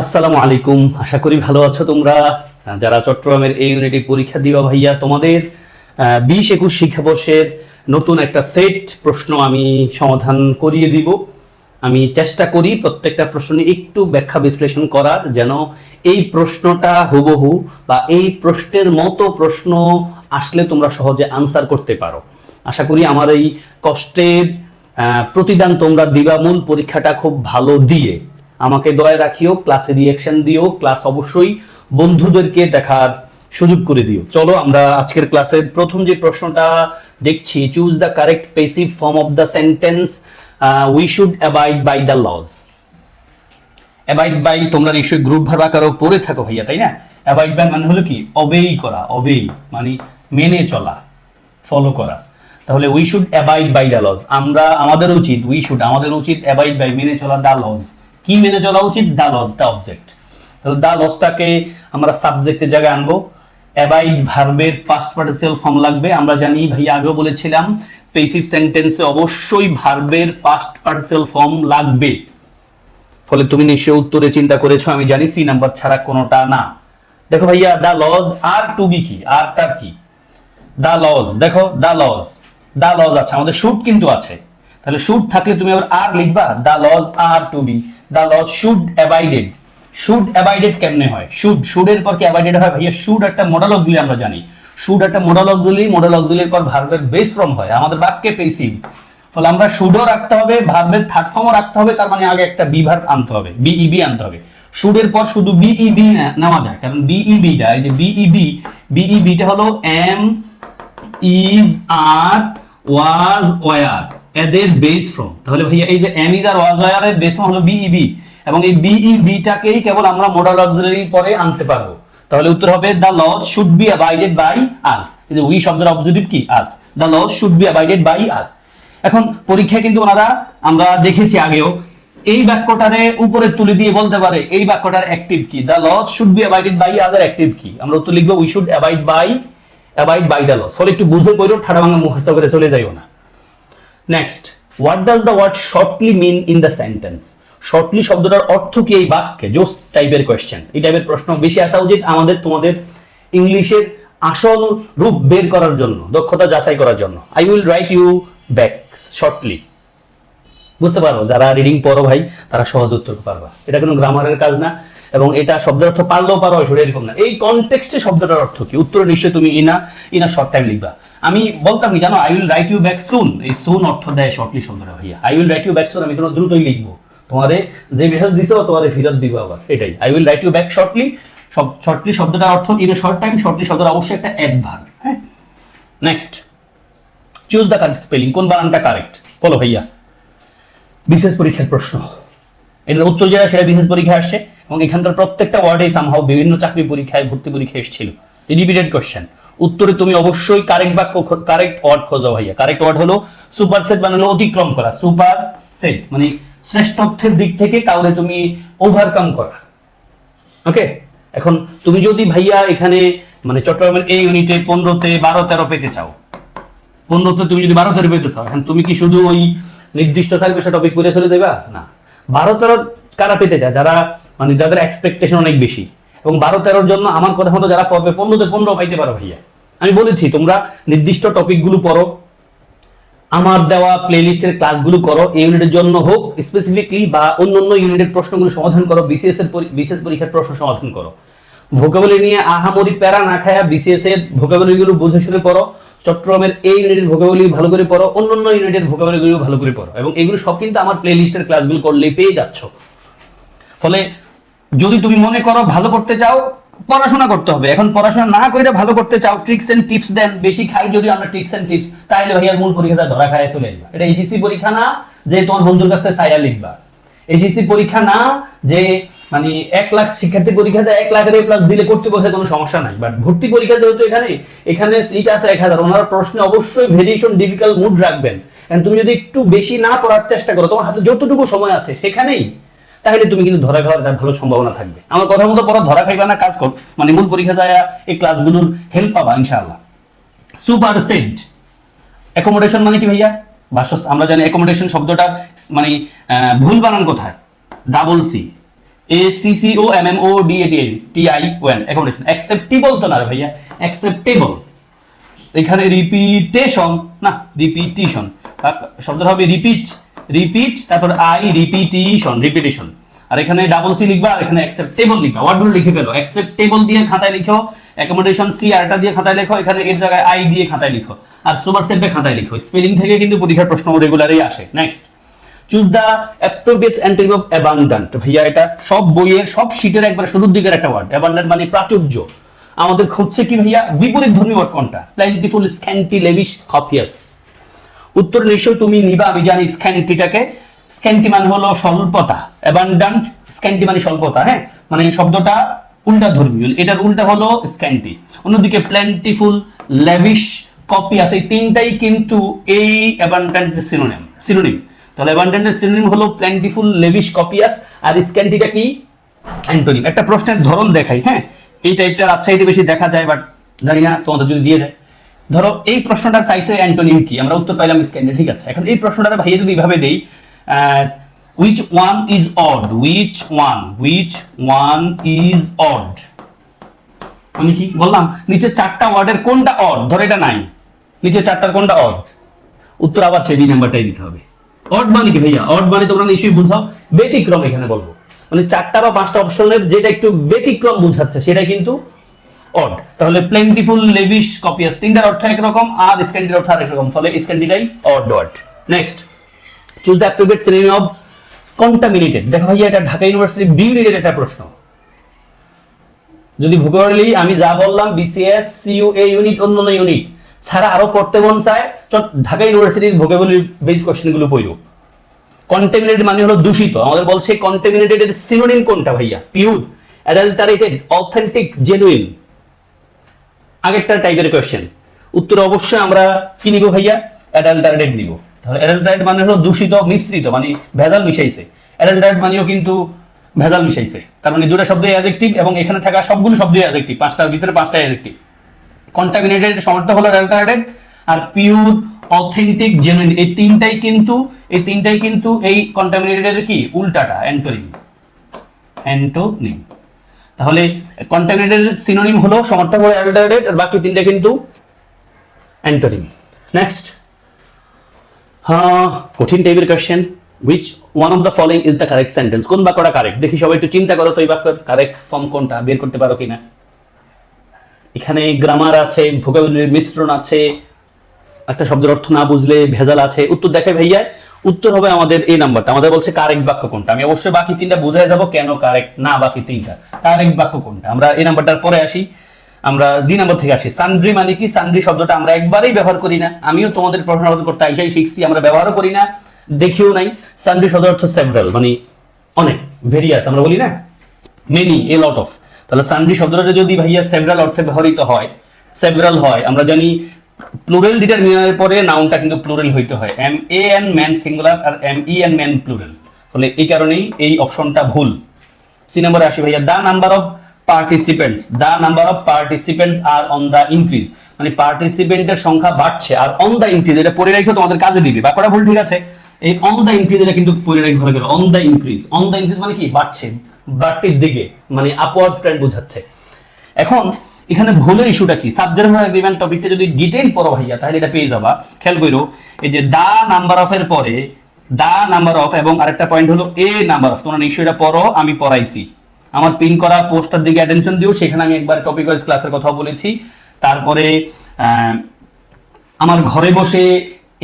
আসসালামু আলাইকুম। আশা করি ভালো আছো তোমরা। যারা চট্টগ্রামের এই ইউনিটি পরীক্ষা দিবা ভাইয়া, তোমাদের বিশ একুশ শিক্ষাবর্ষের নতুন একটা সেট প্রশ্ন আমি সমাধান করিয়ে দিব। আমি চেষ্টা করি প্রত্যেকটা প্রশ্ন একটু ব্যাখ্যা বিশ্লেষণ করার, যেন এই প্রশ্নটা হুবহু বা এই প্রশ্নের মতো প্রশ্ন আসলে তোমরা সহজে আনসার করতে পারো। আশা করি আমার এই কষ্টের প্রতিদান তোমরা দিবা। মূল পরীক্ষাটা খুব ভালো দিয়ে। আমাকে দয়া রাখিও ক্লাসে রিয়েকশন দিও ক্লাস অবশ্যই বন্ধুদেরকে দেখার সুযোগ করে দিও। চলো আমরা আজকের ক্লাসের প্রথম যে প্রশ্নটা দেখছি choose the correct passive form of the sentence we should abide by the laws abide by তোমরা নিশ্চয়ই গ্রুপ ভার্ব আকারেও পড়ে থাকো ভাইয়া, তাই না? অ্যাবাইড বাই মানে হলো কি? অবেই করা অবেই মানে মেনে চলা ফলো করা। তাহলে we should abide by the laws আমরা, আমাদের উচিত উই শুড আমাদের উচিত অ্যাবাইড বাই মেনে চলা দ্য লজ কি মেনে চলা উচিত? দা লজ দ্য অবজেক্ট তাহলে দ্য লজটাকে আমরা সাবজেক্টের জায়গায় আনব। অ্যাবাইড ভার্বের পাস্ট পার্টিসিপাল ফর্ম লাগবে। আমরা জানি, ভাই, আগেও বলেছিলাম পেসিভ সেন্টেন্সে অবশ্যই ভার্বের পাস্ট পার্টিসিপাল ফর্ম লাগবে। ফলে তুমি নিশ্চয়ই উত্তরে চিন্তা করেছ, আমি জানি সি নাম্বার ছাড়া কোনোটা না। দেখো, ভাইয়া the laws are to be কি? আর তার কি? দা লজ দেখো দা লজ দা লজ আছে। আমাদের শুড কিন্তু আছে। তাহলে শুড থাকলে তুমি আবার আর লিখবা the laws are to be the laws should abided should abided কেমনে হয়? শুড শুডের পর কি অ্যাবাইডেড হয়? ভাইয়া শুড একটা মডেল অক্সিলি আমরা জানি। শুড একটা মডেল অক্সিলি মডেল অক্সিলির পর ভার্বের বেস ফর্ম হয়। আমাদের বাক্যে পেসিভ ফলে আমরা শুডও রাখতে হবে ভার্বের থার্ড ফর্মও রাখতে হবে, তার মানে আগে একটা বি ভার্ব আনতে হবে বিইবি আনতে হবে। শুডের পর শুধু বিইবি নেওয়া যায়, কারণ বিইবিটা এই যে বিইবি বিইবিটা হলো am is are was were এদের বেস ফ্রম তাহলে ভাইয়া এই যে am is are was were এর বেস ফ্রম হলো বিইবি এবং এই বিইবি টাকেই কেবল আমরা মডাল অক্সিলারি পরে আনতে পারব। তাহলে উত্তর হবে the laws should be abided by us এই যে উই শব্দের অবজেক্টিভ কি? Us the laws should be abided by us এখন পরীক্ষায় কিন্তু ওনারা, আমরা দেখেছি আগেও, এই বাক্যটারে উপরে তুলে দিয়ে বলতে পারে, এই বাক্যটার অ্যাক্টিভ কি? The laws should be abided by other active কি? আমরা উত্তর লিখব we should abide by abide by the laws ফলে একটু বুঝে পড়ো ঠাডা ভাঙা মুখস্থ করে চলে যাইও না। Next what does the word shortly mean in the sentence shortly শব্দটার অর্থ কি এই বাক্যে? জোস টাইপের কোয়েশ্চেন এই টাইপের প্রশ্ন বেশি আসা উচিত আমাদের, তোমাদের ইংলিশের আসল রূপ বের করার জন্য, দক্ষতা যাচাই করার জন্য। I will write you back shortly বুঝতে পারব যারা রিডিং পড়ো ভাই, তারা সহজ উত্তর পারবা। এটা কোনো গ্রামারের কাজ না। এবং এটা শব্দের অর্থ পারলেও পারো সেটা এরকম না। এই কনটেক্সটে শব্দটার অর্থ কি? উত্তরে নিশ্চয়ই তুমি ইনা ইনা শর্ট টাইম লিখবা। আমি বলতাম কি জানো? I will write you back soon এই সুন অর্থ দেয় শর্টলি শব্দটা, ভাইয়া। I will write you back soon আমি কোনো দ্রুতই লিখব। তোমারে যে মেসেজ দিছো, তোমারে ফেরত দিব আবার। এটাই। I will write you back shortly shortly শব্দটার অর্থ ইন শর্ট টাইম শর্টলি শব্দটা অবশ্যই একটা অ্যাডভার্ব হ্যাঁ? Next choose the correct spelling কোন বানানটা কারেক্ট বলো ভাইয়া। বিশেষ পরীক্ষার প্রশ্ন। এটার উত্তর যেটা, সেটা বিশেষ পরীক্ষায় আসছে। এবং এখানকার প্রত্যেকটা ওয়ার্ডে সামহাও বিভিন্ন চাকরি পরীক্ষায়, ভর্তি পরীক্ষা এসেছিল। রিপিটেড কোশ্চেন উত্তরে তুমি অবশ্যই কারেক্ট বাক্য কারেক্ট ওয়ার্ড খোঁজো ভাইয়া। কারেক্ট ওয়ার্ড হলো সুপার সেট মানে হলো অতিক্রম করা। সুপার সেট মানে শ্রেষ্ঠত্বের দিক থেকে কাউরে তুমি ওভারকাম করা। ওকে এখন তুমি যদি ভাইয়া এখানে মানে চট্টগ্রামের এই ইউনিটে পনেরোতে বারো তেরো পেতে চাও, পনেরোতে তুমি যদি বারো তেরো পেতে চাও, এখন তুমি কি শুধু ওই নির্দিষ্ট থাকবে সে টপিক করে চলে যাবা না। বারো তেরো কারা পেতে চায়? যারা মানে যাদের এক্সপেকটেশন অনেক বেশি। এবং বারো তেরোর জন্য আমার কথা মতো যারা পড়বে, পনেরোতে পনেরো পাইতে পারো ভাইয়া। আমি বলেছি, তোমরা নির্দিষ্ট টপিকগুলো পড়ো, আমার দেওয়া প্লেলিস্টের ক্লাসগুলো করো, এই ইউনিটের জন্য হোক স্পেসিফিকলি বা অন্য অন্য ইউনিটের প্রশ্নগুলো সমাধান করো বিসিএস এর বিশেষ পরীক্ষার প্রশ্ন সমাধান করো। ভোকাবুলারি নিয়ে আহামরি প্যারা না খায়া বিসিএস এর ভোকাবুলারি গুলো বুঝে শুনে পড়ো, চট্টগ্রামের এই ইউনিটের ভোকাবুলারি ভালো করে পড়ো অন্য অন্য ইউনিটের ভোকাবুলারি গুলো ভালো করে পড়ো। এবং এগুলো সব কিন্তু আমার প্লেলিস্টের ক্লাসগুলো করলেই পেয়ে যাচ্ছ। ফলে যদি তুমি মনে করো ভালো করতে চাও, পড়াশোনা করতে হবে। এখন পড়াশোনা না করে ভালো করতে চাও ট্রিক্স এন্ড টিপস দেন। বেশি খাই যদি আমরা ট্রিক্স এন্ড টিপস তাহলে ভাইয়া মূল পরীক্ষা ধরা খায় চলে আসবা এটা এইচএসসি পরীক্ষা না যে তোমার বন্ধুর কাছ সাইয়া লিখবা। এইচএসসি পরীক্ষা না যে মানে এক লাখ শিক্ষার্থী পরীক্ষা দেয়, এক লাখের এ প্লাস দিলে করতে বসে কোনো সমস্যা নাই। বাট ভর্তি পরীক্ষা যেহেতু এখানে এখানে সিট আছে এক হাজার। ওনারা প্রশ্নে অবশ্যই ভেরিয়েশন ডিফিকাল্ট মুড রাখবেন। তুমি যদি একটু বেশি না পড়ার চেষ্টা করো, তোমার হাতে যতটুকু সময় আছে সেখানেই তাহলে তুমি কিন্তু ধরা খাওয়ার ভালো সম্ভাবনা থাকবে। আমার কথা মতো পড়া, ধরা খাইবা না, কাজ কর। মানে মূল পরীক্ষা যায়, এই ক্লাসগুলোর হেল্প পাবা, ইনশাআল্লাহ। সুপার সেট অ্যাকোমোডেশন মানে কি ভাইয়া? বাসস্থান, আমরা জানি অ্যাকোমোডেশন শব্দটা মানে ভুল বানান কোথায়? Double C A C C O M M O D A T T I when accommodation acceptable তো না রে ভাইয়া? অ্যাকসেপ্টেবল এখানে রিপিটেশন না রিপিটিশন শব্দটা হবে রিপিট রিপিট তারপর আই রিপিটিশন রিপিটিশন আর এখানে ডাবল সি লিখবা, আর এখানে অ্যাকসেপ্টেবল লিখবা। ওয়ার্ডগুলো লিখে ফেলো। অ্যাকসেপ্টেবল দিয়ে খাতায় লিখো অ্যাকোমোডেশন সি আরটা দিয়ে খাতায় লেখো, এখানে এর জায়গায় আই দিয়ে খাতায় লিখো। আর সুপার সেটে খাতায় লিখো। স্পেলিং থেকে কিন্তু পরীক্ষার প্রশ্ন রেগুলারই আসে। Next choose the appropriate antonym of abundant ভাইয়া, এটা সব বইয়ের, সব শীটের একবার শুরুর দিকের একটা ওয়ার্ড অ্যাবান্ডান্ট মানে প্রাচুর্য। আমাদের খুঁজছে কি ভাইয়া? বিপরীত ধর্মী ওয়ার্ড কোনটা? প্ল্যান্টিফুল স্ক্যান্টি লেভিশ কপিয়াস উত্তর নিশ্চয় তুমি নিবা, আমি জানি স্ক্যান্টিটাকে। স্ক্যান্টি মানে হলো স্বল্পতা। অ্যাবান্ডান্ট স্ক্যান্টি মানে স্বল্পতা হ্যাঁ? মানে শব্দটা উল্টা ধর্মীয়। এটার উল্টা হলো স্ক্যান্টি। অন্যদিকে প্ল্যান্টিফুল লেভিশ কপিয়াস এই তিনটাই কিন্তু এই অ্যাবান্ডান্টের সিনোনিম সিনোনিম তাহলে অ্যাবান্ডান্টের সিনোনিম হলো প্ল্যান্টিফুল লেভিশ কপিয়াস আর স্ক্যান্টিটা কি? অ্যান্টোনিম। একটা প্রশ্নের ধরন দেখাই হ্যাঁ? এই টাইপটা রাজশাহীতে বেশি দেখা যায় বাট জানি না, তোমাদের যদি দিয়ে দেয়। ধরো, এই প্রশ্নটার চাইছে অ্যান্টোনিম কি? আমরা উত্তর পাইলাম স্ক্যান্ডে ঠিক আছে? এখন এই প্রশ্নটা ভাইয়া যদি এইভাবে দেই which one is odd which one which one is odd আমি কি বললাম? নিচে চারটা ওয়ার্ডের কোনটা অড ধরো, এটা নাই নিচে চারটার কোনটা অড উত্তর আবার সেই নাম্বারটাই দিতে হবে। অড মানে কি ভাইয়া? অড মানে তোমরা নিশ্চয়ই বুঝাও ব্যতিক্রম এখানে বলব। মানে চারটা বা পাঁচটা অপশনের যেটা একটু ব্যতিক্রম বুঝাচ্ছে, সেটা কিন্তু অড তাহলে প্লেন্টিফুল লেভিশ কপিয়াস তিনটার অর্থ একরকম, আর স্ক্যান্ডির অর্থ আরেক রকম ফলে স্ক্যান্ডিটাই odd word next choose the appropriate synonym of contaminated দেখো ভাইয়া, এটা ঢাকা ইউনিভার্সিটি বি ইউনিটের একটা প্রশ্ন। যদি ভূগোলি আমি যা বললাম বিসিএস সিইউ এ ইউনিট অন্যান্য ইউনিট ছাড়া আরও পড়তে মন চায় ঢাকা ইউনিভার্সিটির ভোকাবুলারি বেস কোশ্চেনগুলো পড়ো কন্টামিনেটেড মানে হলো দূষিত। আমাদের বলছে কন্টামিনেটেড এর সিনোনিম কোনটা ভাইয়া? পিউর অ্যাডাল্টারেটেড অথেন্টিক জেনুইন আগেরটা টাইপের কোয়েশ্চেন উত্তর অবশ্যই আমরা কি নিব ভাইয়া? অ্যাডাল্টারেটেড নিব। তাহলে অ্যাডাল্টারেট মানে হলো দূষিত, মিশ্রিত মানে ভেজাল মিশাইছে। অ্যাডাল্টারেট মানেও কিন্তু ভেজাল মিশাইছে। তার মানে দুটো শব্দই অ্যাডজেক্টিভ এবং এখানে থাকা সবগুলো শব্দই অ্যাডজেক্টিভ পাঁচটার ভিতরে পাঁচটা অ্যাডজেক্টিভ কন্টামিনেটেড সমার্থক হলো অ্যাডাল্টারেটেড আর পিওর অথেন্টিক জেনুইন এই তিনটাই কিন্তু, এই তিনটাই কিন্তু এই কন্টামিনেটেড কি? উল্টাটা অ্যান্টোনিম অ্যান্টোনিম তাহলে কন্টামিনেটেড সিনোনিম হলো সমর্থক হলো অ্যাডাল্টারেটেড আর বাকি তিনটা কিন্তু অ্যান্টোনিম নেক্সট হ্যাঁ কঠিন টাইপের question which one of the following is the correct sentence? কোন বাক্যটা কারেক্ট দেখি সবাই একটু চিন্তা করো তো এই বাক্যের কারেক্ট ফর্ম কোনটা বের করতে পারো কিনা। এখানে গ্রামার আছে ভোকাবুলারির মিশ্রণ আছে, একটা শব্দের অর্থ না বুঝলে ভেজাল আছে। উত্তর দেখে ভাইয়া উত্তর হবে আমাদের এই নাম্বারটা। আমাদের বলছে কারেক্ট বাক্য কোনটা? আমি অবশ্যই বাকি তিনটা বুঝাই যাব কেন কারেক্ট না বাকি তিনটা। কারেক্ট বাক্য কোনটা? আমরা এই নাম্বারটার পরে আসি। আমরা দুই নম্বর থেকে আসি। সান্ড্রি মানে কি? সান্ড্রি শব্দটা আমরা একবারেই ব্যবহার করি না। আমিও তোমাদের প্রশ্ন করতে আইসাই, শিখছি, আমরা ব্যবহারও করি না, দেখিও নাই। সান্ড্রি শব্দ অর্থ সেভারাল মানে অনেক ভেরিয়াস আমরা বলি না? মেনি এ লট অফ তাহলে সান্ড্রি শব্দটা যদি ভাইয়া সেভারাল অর্থে ব্যবহৃত হয় সেভারাল হয়, আমরা জানি প্লুরাল ডিটারমিনারের পরে নাউনটা কিন্তু প্লুরাল হইতে হয়। M A N man singular R M E N man plural ফলে এই কারণেই এই অপশনটা ভুল। সি নাম্বার আসি ভাইয়া। The number of participants the number of participants are on the increase মানে পার্টিসিপেন্টের সংখ্যা বাড়ছে আর অন দা ইনক্রিজ এটা পরে রেখে তোমাদের কাজে দিবে। ব্যাপারটা ভুল, ঠিক আছে? এই অন দা ইনক্রিজ এটা কিন্তু পরে রেখে ঘরে গেল। On the increase on the increase মানে কি? বাড়ছে, বাড়তির দিকে মানে আপওয়ার্ড ট্রেন্ড বোঝাচ্ছে। এখন এখানে ভুলের ইস্যুটা কি? সাবজেক্ট এগ্রিমেন্ট টপিকটা যদি ডিটেইল পড়ো ভাইয়া, তাহলে এটা পেয়ে যাবা। খেয়াল করো এই যে দা নাম্বার অফ এর পরে, দা নাম্বার অফ এবং আরেকটা পয়েন্ট হলো এ নাম্বার অফ, তোমরা নিশ্চয়ই এটা পড়ো, আমি পড়াইছি। আমার পিন করা পোস্টার দিকে অ্যাটেনশন দিও, সেখানে আমি একবার টপিক ওয়াইজ ক্লাসের কথা বলেছি। তারপরে আমার ঘরে বসে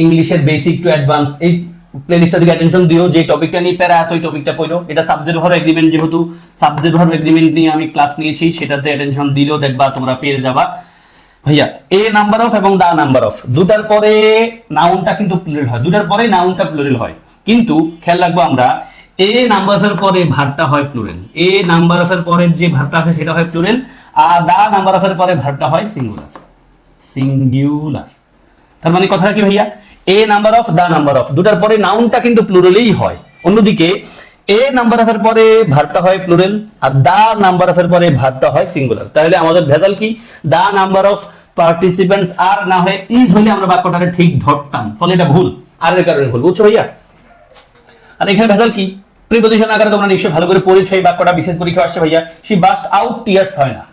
ইংলিশের বেসিক টু অ্যাডভান্স এই প্লেলিস্টটা দিকে অ্যাটেনশন দিও, যে টপিকটা নিয়ে প্যারা আছে, ওই টপিকটা পড়ো। এটা সাবজেক্ট ভার এগ্রিমেন্ট যেহেতু সাবজেক্ট ভার এগ্রিমেন্ট নিয়ে আমি ক্লাস নিয়েছি, সেটাতে অ্যাটেনশন দিলেও দেখবা তোমরা পেয়ে যাবা। ভাইয়া এ নাম্বার অফ এবং দা নাম্বার অফ দুটার পরে নাউনটা কিন্তু প্লুরাল হয়। দুটার পরে নাউনটা প্লুরাল হয়। কিন্তু খেয়াল রাখব আমরা এ নাম্বার অফ এর পরে ভারটা হয় প্লুরাল এ নাম্বার অফ এর পরে যে ভারটা আছে, সেটা হয় প্লুরাল আর দা নাম্বার অফের পরে ভারটা হয় সিঙ্গুলার সিঙ্গুলার তার মানে কথা কি ভাইয়া? A number of the number of দুটার পরে নাউনটা কিন্তু প্লুরালেই হয়। অন্যদিকে এ নাম্বার অফ এর পরে ভার্বটা হয় প্লুরাল আর দা নাম্বার অফ এর পরে ভার্বটা হয় সিঙ্গুলার তাহলে আমাদের ভেজাল কি? দা নাম্বার অফ পার্টিসিপেন্টস আর না হয় ইজ হলে আমরা বাক্যটাকে ঠিক ধরতাম। ফলে এটা ভুল। আর এর কারণে ভুল। বুঝছ ভাইয়া? আর এখানে ভেজাল কি? প্রিপোজিশন আকারে তোমরা নিশ্চয়ই ভালো করে পড়েছো, এই বাক্যটা বিশেষ পরীক্ষা আসছে ভাইয়া। শি বাস্ট আউট টিয়ার্স হয় না।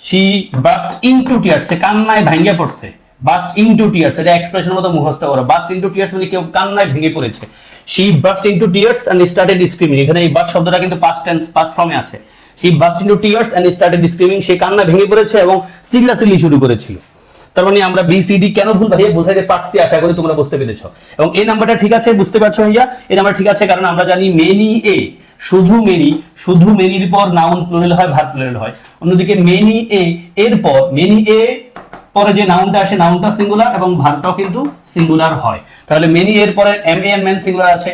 শি বাস্ট ইনটু টিয়ার্স সে কান্নায় ভাঙ্গে পড়ছে। বাস্ট ইনটু টিয়ার্স এটা এক্সপ্রেশন মতো মুখস্থ করো। বাস্ট ইনটু টিয়ার্স মানে কেউ কান্নায় ভেঙে পড়েছে। She burst into tears and started screaming এখানে এই বাস্ট শব্দটা কিন্তু পাস্ট টেন্স পাস্ট ফর্মে আছে। She burst into tears and started screaming সে কান্না ভেঙে পড়েছে এবং চিল্লাচিল্লি শুরু করেছিল। তার মানে আমরা বিসিডি কেন ভুল ভাইয়া বোঝাতে পারছি আশা করি তোমরা বুঝতে পেরেছ। এবং এই নাম্বারটা ঠিক আছে? বুঝতে পারছ ভাইয়া? এই নাম্বার ঠিক আছে কারণ আমরা জানি মেনি এ শুধু মেনি শুধু মেনির পর নাউন প্লুরাল হয় ভার্ব প্লুরাল হয়। অন্যদিকে মেনি এ এর পর মেনি এ পরে যে নাউনটা আসে নাউনটা সিঙ্গুলার এবং ভার্বটাও কিন্তু সিঙ্গুলার হয়। তাহলে মেনি এর পরে M A N man singular আছে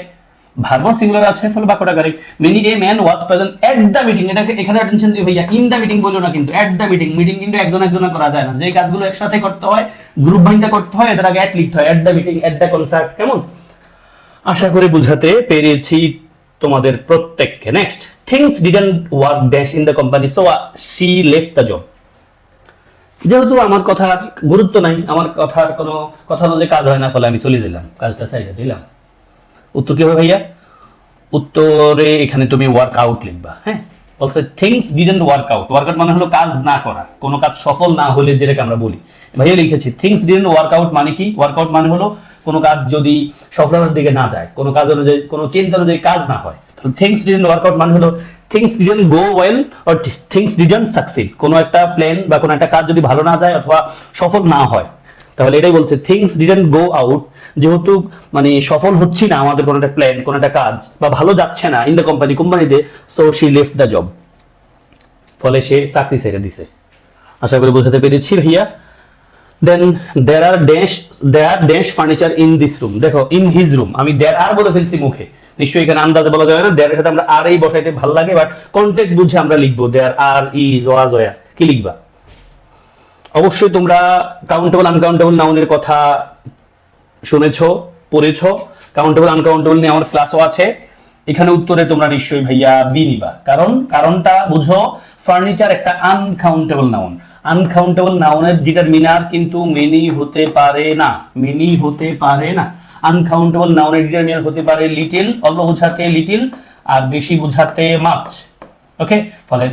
ভার্ব সিঙ্গুলার আছে ফলে বাক্যটা correct many a man was present at the meeting এটাকে এখানে অ্যাটেনশন দিও ভাইয়া ইন দ্য মিটিং বলো না কিন্তু এট দ্য মিটিং মিটিং কিন্তু একজন একজনে করা যায় না। যে কাজগুলো একসাথে করতে হয় গ্রুপ ভাইটা করতে হয়, এদের আগে অ্যাট লিখতে হয় at the meeting at the concert কেমন? আশা করি বুঝাতে পেরেছি তোমাদের প্রত্যেককে। Next things didn't work dash in the company so she left the job যেহেতু আমার কথার গুরুত্ব নাই, আমার কথার কোনো কথা অনুযায়ী কাজ হয় না, ফলে আমি চলে দিলাম কাজটা সাইডে দিলাম। উত্তর কি হবে ভাইয়া? উত্তরে এখানে তুমি ওয়ার্ক আউট লিখবা হ্যাঁ? বলছে things didn't work out work out মানে হলো কাজ না করা, কোনো কাজ সফল না হলে যেটাকে আমরা বলি। ভাইয়া লিখেছি থিংস ডিডন্ট ওয়ার্ক আউট মানে কি? ওয়ার্ক আউট মানে হলো কোনো কাজ যদি সফলতার দিকে না যায়, কোনো কাজ অনুযায়ী, কোনো চিন্তা অনুযায়ী কাজ না হয়। থিংস ডিডন্ট ওয়ার্ক আউট মানে হলো things didn't go well or things didn't succeed কোনো একটা প্ল্যান বা কোনো একটা কাজ যদি ভালো না যায় অথবা সফল না হয়, তাহলে এটাই বলছে থিংস ডিডন্ট গো আউট যেহেতু মানে সফল হচ্ছি না আমাদের কোনো একটা প্ল্যান কোনো একটা কাজ বা ভালো যাচ্ছে না ইন দ্য কোম্পানি কোম্পানিতে so she left the job ফলে সে চাকরি ছেড়ে দিছে। আশা করি বোঝাতে পেরেছি ভাইয়া। Then there are dash there dash furniture in this room দেখো ইন হিজ রুম আমি দের আর বলে ফেলছি মুখে। নিশ্চয়ই এখানে আন্দাজে বলা যাবে না। দেয়ারের সাথে আমরা আর এই বসাইতে ভালো লাগে বাট কন্টেক্ট বুঝে আমরা লিখব, দেয়ার আর ইজ ওয়াজ ওয়া কি লিখবা? অবশ্যই তোমরা কাউন্টেবল আনকাউন্টেবল নাউনের কথা শুনেছো, পড়েছো। কাউন্টেবল আনকাউন্টেবল নিয়ে আমার ক্লাসও আছে। এখানে উত্তরে তোমরা নিশ্চয়ই ভাইয়া বি নিবা। কারণ, কারণটা বুঝো ফার্নিচার একটা আনকাউন্টেবল নাউন আনকাউন্টেবল নাউনের ডিটারমিনার কিন্তু মেনি হতে পারে না। মেনি হতে পারে না। আনকাউন্টেবল নাউনের ডিটারমিনার হতে পারে লিটিল অল্প বোঝাতে লিটিল আর বেশি বোঝাতে মাছ ওকে ফলে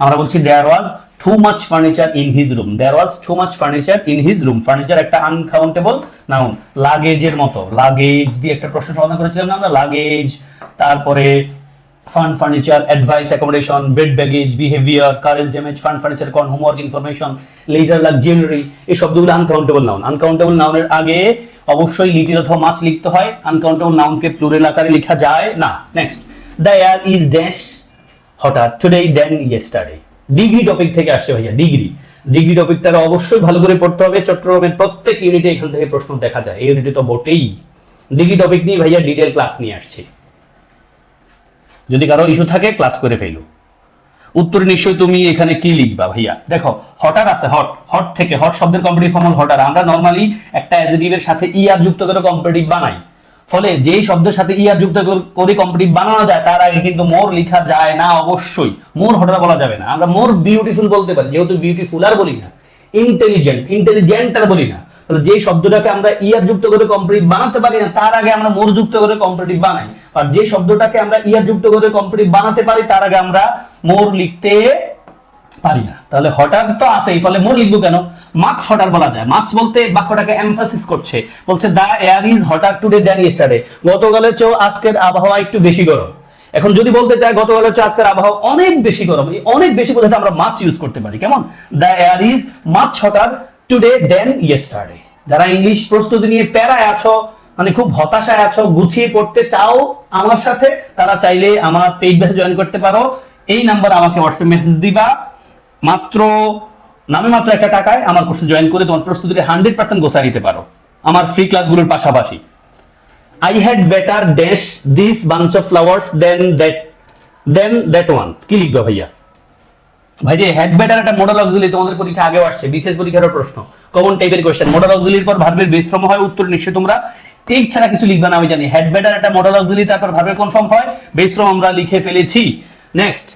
আমরা বলছি there was too much furniture in his room there was too much furniture in his room furniture একটা আনকাউন্টেবল নাউন লাগেজের মতো লাগেজ দিয়ে একটা প্রশ্ন সমাধান করেছিলাম না আমরা? লাগেজ তারপরে fund furniture advice accommodation bed baggage behaviour courage damage fund furniture con homework information leisure luxury এই শব্দগুলো আনকাউন্টেবল নাউন আনকাউন্টেবল নাউনের আগে অবশ্যই লিটিল অথবা মাছ লিখতে হয়। আনকাউন্টেবল নাউনকে প্লুরাল আকারে লেখা যায় না। Next the air is dash hotter. Today than yesterday degree topic থেকে আসছে ভাইয়া ডিগ্রি ডিগ্রি টপিকটাকে অবশ্যই ভালো করে পড়তে হবে। চট্টগ্রামের প্রত্যেক ইউনিটে এখান থেকে প্রশ্ন দেখা যায়। এই ইউনিটে তো বটেই। ডিগ্রি টপিক নিয়ে ভাইয়া ডিটেল ক্লাস নিয়ে আসছি। যদি কারও ইস্যু থাকে ক্লাস করে ফেলো। উত্তরে নিশ্চয়ই তুমি এখানে কি লিখবা ভাইয়া? দেখো হঠাৎ আছে হট হট থেকে হট শব্দের কম্পিটিভ ফর্ম হঠাৎ আমরা নর্মালি একটা অ্যাডজেক্টিভের সাথে ইয়ার যুক্ত করে কম্পিটিভ বানাই। ফলে যেই শব্দের সাথে ইয়ার যুক্ত করে কম্পিটিভ বানানো যায়, তার আগে কিন্তু মোর লেখা যায় না অবশ্যই। মোর হঠাৎ বলা যাবে না। আমরা মোর বিউটিফুল বলতে পারি, যেহেতু বিউটিফুল আর বলি না। ইন্টেলিজেন্ট ইন্টেলিজেন্ট আর বলি না। যেই শব্দটাকে আমরা ইয়ার যুক্ত করে কম্পিটিভ বানাতে পারি না, তার আগে আমরা মোর যুক্ত করে কম্পিটিভ বানাই। আর যে শব্দটাকে আমরা ইয়ার যুক্ত করে কম্পিটিভ বানাতে পারি, তার আগে আমরা মোর লিখতে পারি না। তাহলে হঠাৎ তো আছে, এই ফলে মোর লিখব কেন? মাছ হঠাৎ বলা যায়। মাছ বলতে বাক্যটাকে এমফাসিস করছে। বলছে, the air is hotter today than yesterday গতকালের চেয়েও আজকের আবহাওয়া একটু বেশি গরম। এখন যদি বলতে চাই গতকালের চেয়ে আজকের আবহাওয়া অনেক বেশি গরম। অনেক বেশি বোঝাতে আমরা মাছ ইউজ করতে পারি। কেমন? দা air is much hotter today than yesterday যারা ইংলিশ প্রস্তুতি নিয়ে প্যারায় আছো মানে খুব হতাশায় আছো, গুছিয়ে পড়তে চাও আমার সাথে, তারা চাইলে আমার পেজ ব্যাচে জয়েন করতে পারো। এই নাম্বার আমাকে হোয়াটসঅ্যাপ মেসেজ দিবা। মাত্র, নামে মাত্র একটা টাকায় আমার কোর্সে জয়েন করে তোমার প্রস্তুতিটা হান্ড্রেড পার্সেন্ট গোসা নিতে পারো। আমার ফ্রি ক্লাসগুলোর পাশাপাশি। I had better dash this bunch of flowers than that than that one কি লিখবে ভাইয়া? ভাই যে হ্যাড বেটার একটা মডেল অক্সিলি তোমাদের পরীক্ষা আগেও আসছে, বিশেষ পরীক্ষার প্রশ্ন। কমন টাইপের কোয়েশ্চেন মডেল অক্সিলির পর ভার্বের বেস ফর্ম হয়, উত্তর নিশ্চয়ই তোমরা টেক ছাড়া কিছু লিখবে না, আমি জানি। হ্যাড বেটার একটা মডেল অক্সিলি তারপর ভার্বের কোন ফর্ম হয়? বেস ফর্ম আমরা লিখে ফেলেছি। Next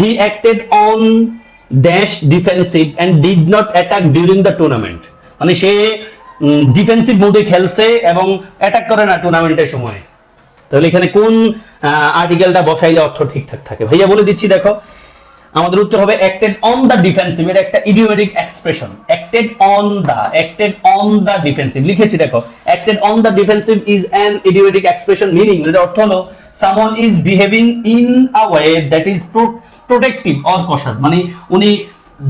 he acted on dash defensive and did not attack during the tournament মানে সে ডিফেন্সিভ মোডে খেলছে এবং অ্যাটাক করে না টুর্নামেন্টের সময়। তাহলে এখানে কোন আর্টিকেলটা বসাইলে অর্থ ঠিকঠাক থাকে? ভাইয়া বলে দিচ্ছি, দেখো। আমাদের উত্তর হবে অ্যাক্টেড অন দা ডিফেন্সিভ এটা একটা idiomatic expression acted on the acted on the defensive লিখেছি দেখো acted on the defensive is an idiomatic expression meaning এর অর্থ হলো someone is behaving in a way that is protective or cautious মানে উনি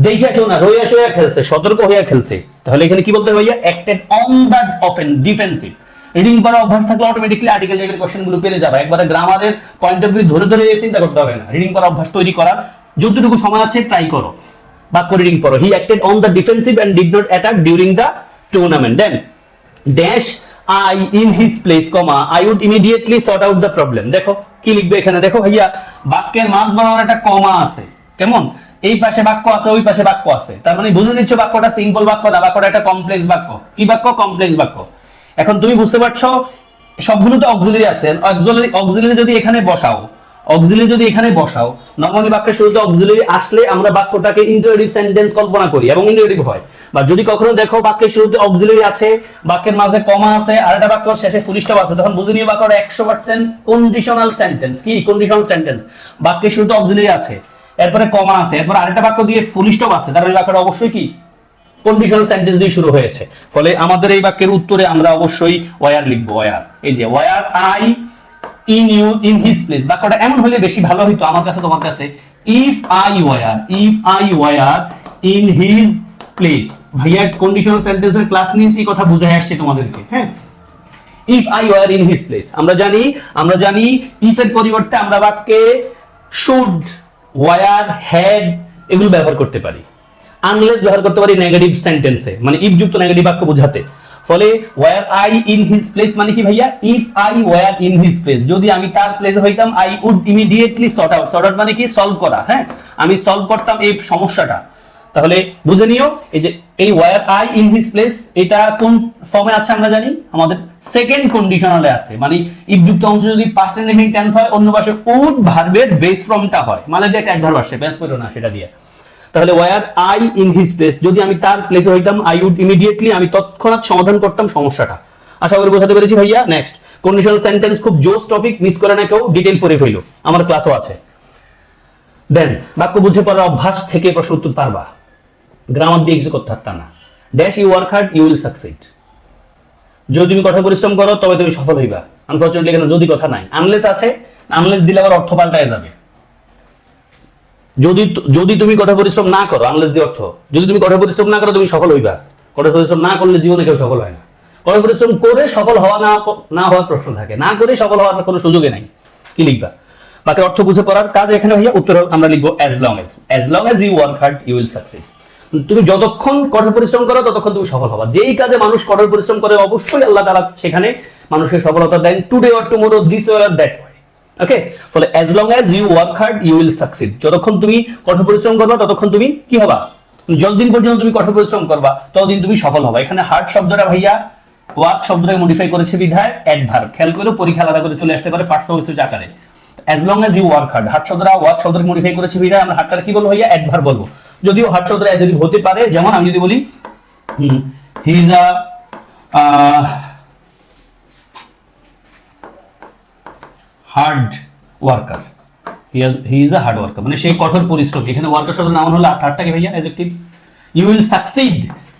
দেখে আসো না, রয়ে আসো খেলছে, সতর্ক হইয়া খেলছে। তাহলে এখানে কি বলতে হবে ভাইয়া? Acted on the often defensive reading করা অভ্যাস থাকলে অটোমেটিকলি আর্টিকেল টাইপের কোশ্চেনগুলো পেরে যাবে। একবারে গ্রামারের পয়েন্ট অফ ভিউ ধরে ধরে চিন্তা করতে হবে না। রিডিং করা অভ্যাস তৈরি করার যতটুকু সময় আছে ট্রাই করো। বাক্য রিডিং পড়ো। He acted on the defensive and did not attack during the tournament then dash I in his place comma I would immediately sort out the problem দেখো, কি লিখবে এখানে? দেখো ভাইয়া, বাক্যের মাঝ বরাবর একটা কমা আছে। কেমন? এই পাশে বাক্য আছে, ওই পাশে বাক্য আছে। তার মানে বুঝে নিচ্ছ বাক্যটা সিম্পল বাক্য না, বাক্যটা একটা কমপ্লেক্স বাক্য। কি বাক্য? কমপ্লেক্স বাক্য। এখন তুমি বুঝতে পারছ সবগুলো তো অক্সিলারি আছে। অক্সিলারি অক্সিলারি যদি এখানে বসাও অক্সিলারি যদি এখানে বসাও নর্মালি বাক্যের শুরুতে অক্সিলারি আসলে আমরা বাক্যটাকে ইন্টারেটিভ সেন্টেন্স কল্পনা করি এবং ইন্টারেটিভ হয়। বা যদি কখনো দেখো বাক্যের শুরুতে অক্সিলারি আছে, বাক্যের মাঝে কমা আছে, আর একটা বাক্য শেষে ফুল স্টপ আছে, তখন বুঝে নিয়ে বাক্যটা একশো পার্সেন্ট কন্ডিশনাল সেন্টেন্স কি? কন্ডিশনাল সেন্টেন্স বাক্যের শুরুতে অক্সিলারি আছে, এরপরে কমা আছে, এরপর আরেকটা বাক্য দিয়ে ফুল স্টপ আছে মানে বাক্যটা অবশ্যই কি? কন্ডিশনাল সেন্টেন্স দিয়ে শুরু হয়েছে। ফলে আমাদের এই বাক্যের উত্তরে আমরা অবশ্যই ওয়ার লিখব ওয়ার এই যে were I in you in his place বাক্যটা এমন হলে বেশি ভালো হইতো আমার কাছে, তোমার কাছে। If I were if I were in his place ভাইয়া কন্ডিশনাল সেন্টেন্সের ক্লাস নিয়েছি কথা বুঝাই আসছে তোমাদেরকে হ্যাঁ? If I were in his place আমরা জানি আমরা জানি ইফ এর পরিবর্তে আমরা বাক্যে শুড ওয়ার হ্যাড এগুলো ব্যবহার করতে পারি। আনলেস ব্যবহার করতে পারি নেগেটিভ সেন্টেন্সে মানে ইফ যুক্ত নেগেটিভ বাক্য বোঝাতে। ফলে were I in his place মানে কি ভাইয়া? If I were in his place যদি আমি তার প্লেসে হইতাম I would immediately sort out sort out মানে কি? সলভ করা হ্যাঁ? আমি সলভ করতাম এই সমস্যাটা। তাহলে বুঝে নিও, এই যে এই were I in his place এটা কোন ফর্মে আছে আমরা জানি? আমাদের সেকেন্ড কন্ডিশনালে আছে। মানে ইফ যুক্ত অংশ যদি পাস্ট ইনডিফিনিট টেন্স হয়, অন্য পাশে উড ভার্বের বেস ফর্মটা হয়। মানে যে একটা অ্যাডভার্ব আসছে বেস করো না, সেটা দিয়ে। তাহলে were I in his place যদি আমি তার প্লেসে হইতাম আই উড ইমিডিয়েটলি আমি তৎক্ষণাৎ সমাধান করতাম সমস্যাটা। আশা করি বোঝাতে পেরেছি ভাইয়া? নেক্সট কন্ডিশনাল সেন্টেন্স খুব জোস টপিক মিস করে না কেউ ডিটেল পড়ে ফেলো আমার ক্লাসও আছে। দেন বাক্য বুঝে পড়ার অভ্যাস থেকে প্রশ্ন উত্তর পারবা। গ্রামার দিয়ে কিছু করতে পারতাম না। Dash you work hard you will succeed যদি তুমি কঠোর পরিশ্রম করো, তবে তুমি সফল হইবা। আনফরচুনেটলি এখানে যদি কথা নাই। আনলেস আছে আনলেস দিলে আবার অর্থ পাল্টায় যাবে। যদি যদি তুমি কঠোর পরিশ্রম না করো আনলেস দি অর্থ, যদি তুমি কঠোর পরিশ্রম না করো, তুমি সফল হইবা। কঠোর পরিশ্রম না করলে জীবনে কেউ সফল হয় না। কঠোর পরিশ্রম করে সফল হওয়া না না হওয়ার প্রশ্ন থাকে। না করে সফল হওয়ার কোনো সুযোগই নাই। কি লিখবা? বাকি অর্থ বুঝে পড়ার কাজ এখানে ভাইয়া উত্তর আমরা লিখব as long as as long as you work hard you will succeed তুমি যতক্ষণ কঠোর পরিশ্রম করো, ততক্ষণ তুমি সফল হবা। যেই কাজে মানুষ কঠোর পরিশ্রম করে, অবশ্যই আল্লাহ তাআলা সেখানে মানুষের সফলতা দেন। Today or tomorrow this or that okay ফলে as long as you work hard you will succeed যতক্ষণ তুমি কঠোর পরিশ্রম করবা, ততক্ষণ তুমি কি হবা? যতদিন পর্যন্ত তুমি কঠোর পরিশ্রম করবা, ততদিন তুমি সফল হবা। এখানে হার্ড শব্দটা ভাইয়া ওয়ার্ক শব্দটাকে মডিফাই করেছে বিধায় অ্যাডভার্ব খেয়াল করে, পরীক্ষা আলাদা করে চলে আসতে পারে পার্সোনাল কিছু আকারে। As long as you work hard hard শব্দটা ওয়ার্ক শব্দটাকে মডিফাই করেছে বিধায় আমরা হার্ডটা কি বলব ভাইয়া? অ্যাডভার্ব বলব। যদিও হার্ড শব্দটা অ্যাডজেক্টিভ হতে পারে, যেমন আমি যদি বলি he is a hard worker. He is a hard worker মানে সেই কঠোর পরিশ্রম। এখানে ওয়ার্কার শব্দের নাম হলো হার্ডটা কি ভাইয়া adjective you will succeed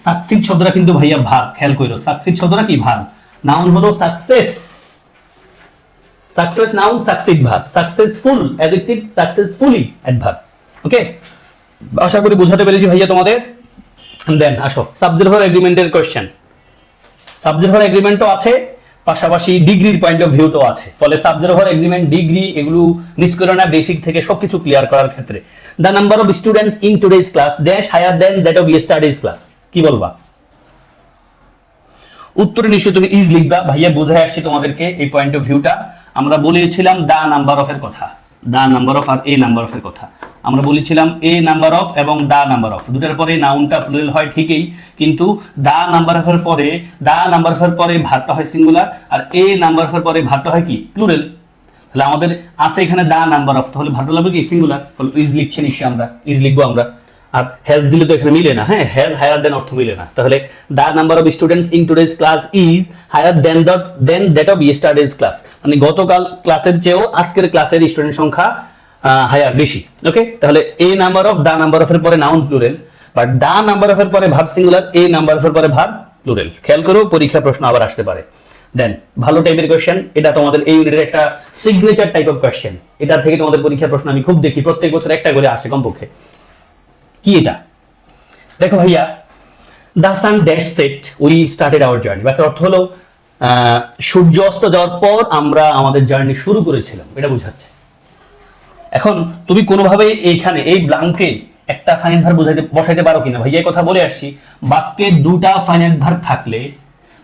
succeed শব্দটা কিন্তু ভাইয়া ভাগ, খেয়াল কইরো। সাকসিড শব্দটা কি ভাগ? নাউন হলো সাকসেস সাকসেস নাউন সাকসিড ভাগ। Successful adjective successfully adverb okay আশা করি বোঝাতে পেরেছি ভাইয়া তোমাদের। দেন আসো। সাবজেক্ট ফর এগ্রিমেন্টের কোয়েশ্চেন সাবজেক্ট ফর এগ্রিমেন্টও আছে। পাশাপাশি ডিগ্রির পয়েন্ট অফ ভিউটাও আছে। ফলে সাবজেক্ট ফর এগ্রিমেন্ট ডিগ্রি এগুলো মিস করে না বেসিক থেকে সবকিছু ক্লিয়ার করার ক্ষেত্রে। The number of students in today's class dash higher than that of yesterday's class কি বলবা? উত্তরে নিশ্চয় তুমি ইজ লিখবা। ভাইয়া বোঝায় আসছি তোমাদেরকে এই পয়েন্ট অফ ভিউটা আমরা বলেছিলাম দা নাম্বার অফ এর কথা। দা নাম্বার অফ আর এ নাম্বার অফ এর কথা। আমরা বলেছিলাম এ নাম্বার অফ এবং দা নাম্বার অফ দুটার পরে নাউনটা প্লুরাল হয় ঠিকই, কিন্তু দা নাম্বার অফ এর পরে, দা নাম্বার অফ এর পরে ভাতটা হয় সিঙ্গুলার আর এ নাম্বার অফ এর পরে ভাতটা হয় কি? প্লুরাল তাহলে আমাদের আছে এখানে দা নাম্বার অফ তাহলে ভাতটা লাগবে কি? সিঙ্গুলার তাহলে ইজ লিখছি নিশ্চয়ই আমরা ইজ লিখব আমরা। আর হ্যাজ দিলে তো এখানে মিলে না হ্যাঁ? হ্যাজ হায়ার দেন অর্থ মিলে না। তাহলে the number of students in today's class is higher than that than that of yesterday's class মানে গতকাল ক্লাসের চেয়েও আজকের ক্লাসের স্টুডেন্ট সংখ্যা হায়ার, বেশি। ওকে তাহলে a number of the number of এর পরে noun plural but the number of এর পরে verb singular a number of এর পরে ভার্ব প্লুরাল খেয়াল করো, পরীক্ষা প্রশ্ন আবার আসতে পারে। দেন ভালো টাইপের কোয়েশ্চেন এটা তোমাদের এই ইউনিটের একটা সিগনেচার টাইপ অফ কোয়েশ্চেন এটা থেকে তোমাদের পরীক্ষার প্রশ্ন আমি খুব দেখি, প্রত্যেক বছর একটা করে আসে কমপক্ষে। কি এটা? দেখো ভাইয়া, the sun dash set, we started our journey. বা অর্থ হলো সূর্য অস্ত যাওয়ার পর আমরা আমাদের জার্নি শুরু করেছিলাম। এটা বোঝাচ্ছে। এখন তুমি কোনোভাবে এইখানে, এই ব্লাঙ্কে একটা ফাইনাল ভার বোঝাইতে, বসাইতে পারো কিনা? ভাইয়া কথা বলে আসছি। বাক্যে দুটা ফাইনাইট ভার থাকলে,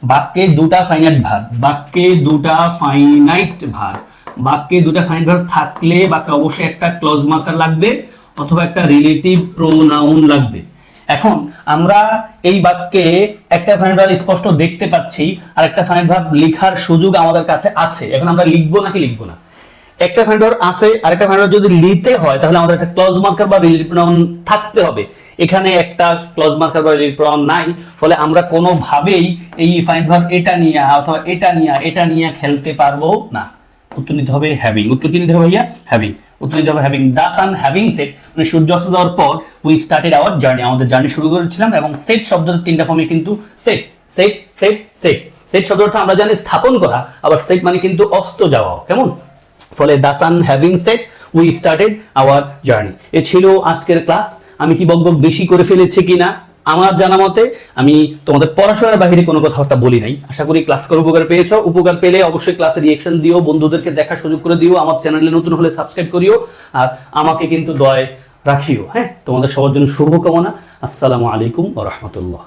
বাক্যে দুটা ফাইনাইট ভার বাক্যে দুটা ফাইনাইট ভার বাক্যে দুটা ফাইনাইট ভার থাকলে বাক্যে অবশ্যই একটা ক্লজ মার্কার লাগবে অথবা একটা রিলেটিভ প্রোনাউন লাগবে। এখন আমরা এই বাক্যে একটা ফাইনাইট ভার স্পষ্ট দেখতে পাচ্ছি আর একটা ফাইনাইট ভার লেখার সুযোগ আমাদের কাছে আছে। এখন আমরা লিখব নাকি লিখব না? একটা ফ্যান্ডর আছে আর একটা যদি নিতে হয়, তাহলে আমাদের একটা ক্লজ মার্কার বা রিলেটিভ প্রোনাউন থাকতে হবে। এখানে একটা ক্লজ মার্কার বা রিলেটিভ প্রোনাউন নাই, ফলে আমরা কোনোভাবেই এই ফাইন ভার্ব এটা নিয়ে, অথবা এটা নিয়ে এটা নিয়ে খেলতে পারব না। উত্তর নিতে হবে হ্যাভিং উত্তর কি নিতে হবে ভাইয়া? হ্যাভিং উত্তর নিতে হবে having the sun having set মানে সূর্য অস্ত যাওয়ার পর উই স্টার্টেড আওয়ার জার্নি আমাদের জার্নি শুরু করেছিলাম, এবং সেট শব্দটা তিনটা ফর্মে কিন্তু set set set set set শব্দটা আমরা জানি স্থাপন করা, আবার সেট মানে কিন্তু অস্ত যাওয়া। কেমন? ফলে the sun having set we started our journey এ ছিল আজকের ক্লাস আমি কি বকবক বেশি করে ফেলেছি কিনা আমার জানা মতে, আমি তোমাদের পড়াশোনার বাইরে কোনো কথাবার্তা বলি নাই। আশা করি ক্লাস করে উপকার পেয়েছ। উপকার পেলে অবশ্যই ক্লাসে রিয়েকশন দিও, বন্ধুদেরকে দেখার সুযোগ করে দিও, আমার চ্যানেলে নতুন হলে সাবস্ক্রাইব করিও, আর আমাকে কিন্তু দয় রাখিও। হ্যাঁ তোমাদের সবার জন্য শুভকামনা। আসসালামু আলাইকুম রাহমাতুল্লাহ।